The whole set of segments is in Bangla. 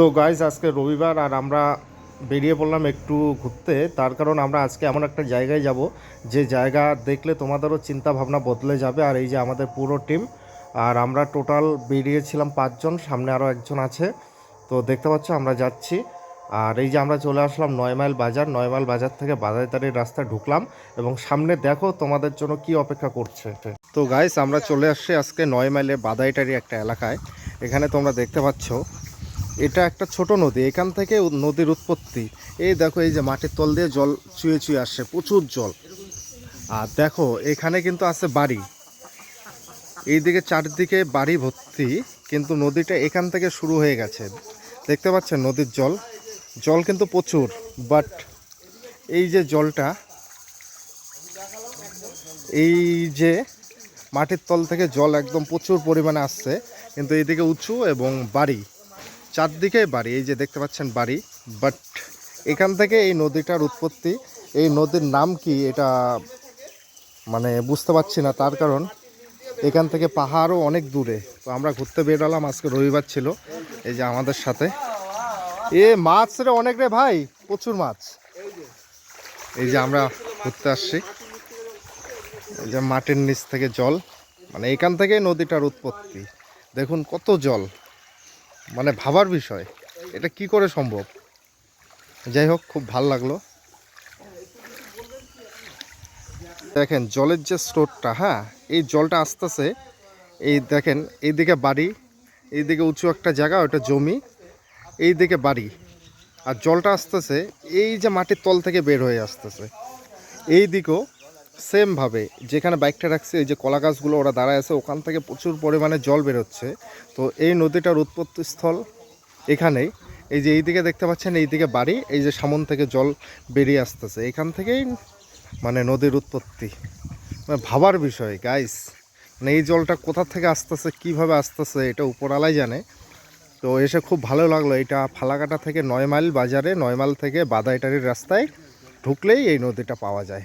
তো গাইজ আজকে রবিবার আর আমরা বেরিয়ে পড়লাম একটু ঘুরতে। তার কারণ আমরা আজকে এমন একটা জায়গায় যাব, যে জায়গা দেখলে তোমাদেরও চিন্তা ভাবনা বদলে যাবে আর এই যে আমাদের পুরো টিম আর আমরা টোটাল বেরিয়েছিলাম পাঁচজন, সামনে আরও একজন আছে। তো দেখতে পাচ্ছ, আমরা যাচ্ছি। আর এই যে আমরা চলে আসলাম নয় মাইল বাজার। নয় মাইল বাজার থেকে বাজারদারির রাস্তা ঢুকলাম এবং সামনে দেখো তোমাদের জন্য কি অপেক্ষা করছে। তো গাইস আমরা চলে আসছি আজকে নয় মাইলে বাদাইটারি একটা এলাকায়। এখানে তোমরা দেখতে পাচ্ছ এটা একটা ছোট নদী, এখান থেকে নদীর উৎপত্তি। এই দেখো, এই যে মাটির তল দিয়ে জল চুয়ে চুয়ে আসছে, প্রচুর জল। আর দেখো, এখানে কিন্তু আছে বাড়ি। এইদিকে চারদিকে বাড়ি ভর্তি, কিন্তু নদীটা এখান থেকে শুরু হয়ে গেছে। দেখতে পাচ্ছেন নদীর জল। জল কিন্তু প্রচুর বাট এই যে জলটা, এই যে মাটির তল থেকে জল একদম প্রচুর পরিমাণে আসছে, কিন্তু এইদিকে উঁচু এবং বাড়ি। চারদিকে বাড়ি, এই যে দেখতে পাচ্ছেন বাড়ি বাট এখান থেকে এই নদীটার উৎপত্তি, এই নদীর নাম কি এটা মানে বুঝতে পারছি না, তার কারণ এখান থেকে পাহাড়ও অনেক দূরে। তো আমরা ঘুরতে বেরোলাম আজকে রবিবার ছিল, এই যে আমাদের সাথে। এ মাছ রে অনেক রে ভাই, প্রচুর মাছ। এই যে আমরা ঘুরতে আসছি, এই যে মাটির নিচ থেকে জল মানে এখান থেকে নদীটার উৎপত্তি। দেখুন কত জল। মানে ভাবার বিষয়, এটা কি করে সম্ভব? যাই হোক, খুব ভালো লাগল। দেখেন, জলের যে স্রোতটা হ্যাঁ এই জলটা আসতেছে, এই দেখেন, এইদিকে বাড়ি, এইদিকে উঁচু একটা জায়গা ওটা জমি, এইদিকে বাড়ি। আর জলটা আসতেছে, এই যে মাটির তল থেকে বের হয়ে আসতেছে। এই দিকেও সেমভাবে যেখানে বাইকটা রাখছে, এই যে কলা গাছগুলো ওরা দাঁড়ায় আছে, ওখান থেকে প্রচুর পরিমাণে জল বেরোচ্ছে। তো এই নদীটার উৎপত্তি স্থল এখানেই। এই যে এইদিকে দেখতে পাচ্ছেন, এইদিকে বাড়ি, এই যে সামন থেকে জল বেরিয়ে আসতেছে। এখান থেকেই মানে নদীর উৎপত্তি। মানে ভাবার বিষয় গাইস মানে এই জলটা কোথা থেকে আসতেছে, কীভাবে আসতেছে, এটা উপরালাই জানে। তো এসে খুব ভালো লাগল। এটা ফালাকাটা থেকে নয় মাইল বাজারে, নয় মাইল থেকে বাদাইটারির রাস্তায় ঢুকলেই এই নদীটা পাওয়া যায়।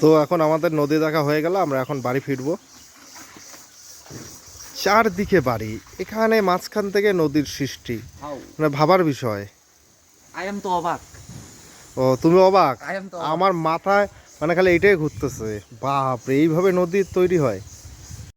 তো এখন আমাদের নদী দেখা হয়ে গেল আমরা এখন বাড়ি ফিরবো। চারদিকে বাড়ি এখানে মাঝখান থেকে নদীর সৃষ্টি। মানে ভাবার বিষয়। তো অবাক। ও তুমি অবাক? আমার মাথায় মানে খালি এটাই ঘুরতেছে। বাপ রে এইভাবে নদীর তৈরি হয়?